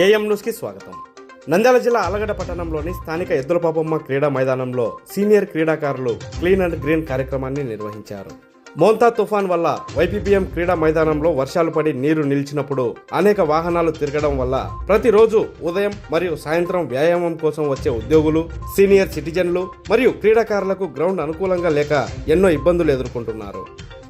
AM న్యూస్కి స్వాగతం. నంద్యాల జిల్లా అలగడ పట్టణంలోని స్థానిక ఎద్దుల పాపమ్మ క్రీడా మైదానంలో సీనియర్ క్రీడాకారులు క్లీన్ అండ్ గ్రీన్ కార్యక్రమాన్ని నిర్వహించారు. మోంతా తుఫాన్ వల్ల వైపీపీఎం క్రీడా మైదానంలో వర్షాలు పడి నీరు నిలిచినప్పుడు అనేక వాహనాలు తిరగడం వల్ల ప్రతిరోజు ఉదయం మరియు సాయంత్రం వ్యాయామం కోసం వచ్చే ఉద్యోగులు సీనియర్ సిటిజన్లు మరియు క్రీడాకారులకు గ్రౌండ్ అనుకూలంగా లేక ఎన్నో ఇబ్బందులు ఎదుర్కొంటున్నారు.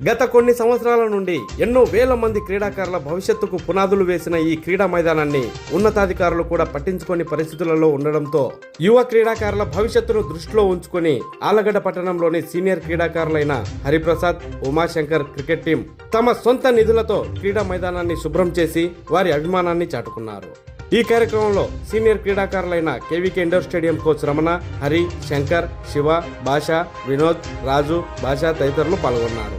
గత కొన్ని సంవత్సరాల నుండి ఎన్నో వేల మంది క్రీడాకారుల భవిష్యత్తుకు పునాదులు వేసిన ఈ క్రీడా మైదానాన్ని ఉన్నతాధికారులు కూడా పట్టించుకొని పరిస్థితులలో ఉండడంతో యువ క్రీడాకారుల భవిష్యత్తును దృష్టిలో ఉంచుకొని ఆలగడ్డ పట్టణంలోని సీనియర్ క్రీడాకారులైన హరిప్రసాద్ ఉమాశంకర్ క్రికెట్ టీం తమ సొంత నిధులతో క్రీడా మైదానాన్ని శుభ్రం చేసి వారి అభిమానాన్ని చాటుకున్నారు. ఈ కార్యక్రమంలో senior క్రీడాకారులైన KVK indoor stadium coach Ramana Hari Shankar Siva Basha Vinod Raju Basha తదితరులు పాల్గొన్నారు.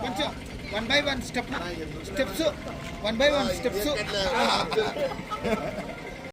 కొంచెం one by one step steps one by one steps